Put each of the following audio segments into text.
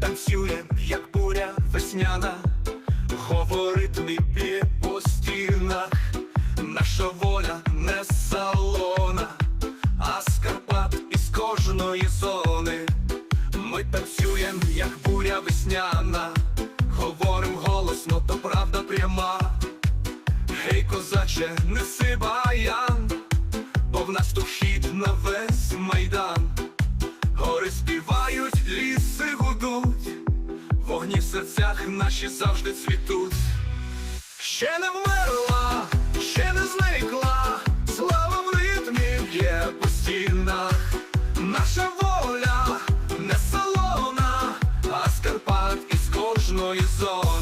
танцює, як буря весняна, говорить не б'є по стінах, наша воля не салона, а скарпат із кожної зони. Ми танцюєм, як буря весняна, говорим голосно, то правда пряма. Гей, козаче, неси баян, бо в нас тухід на весь майдан. Серцях наші завжди цвітуть. Ще не вмерла, ще не зникла, слава в ритмі б'є по стінах. Наша воля не солона, а скарпат із кожної зони.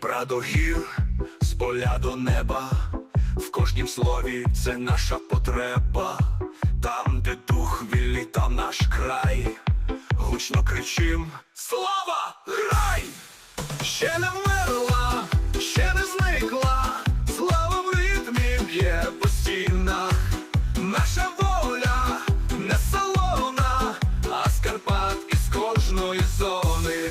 Дніпра з поля до неба, в кожнім слові це наша потреба, там, де дух вільний, там наш край, гучно кричим Слава, рай! Ще не вмерла, ще не зникла, слава в ритмі б'є по стінах, наша воля не солона, а Скарпатки з кожної зони.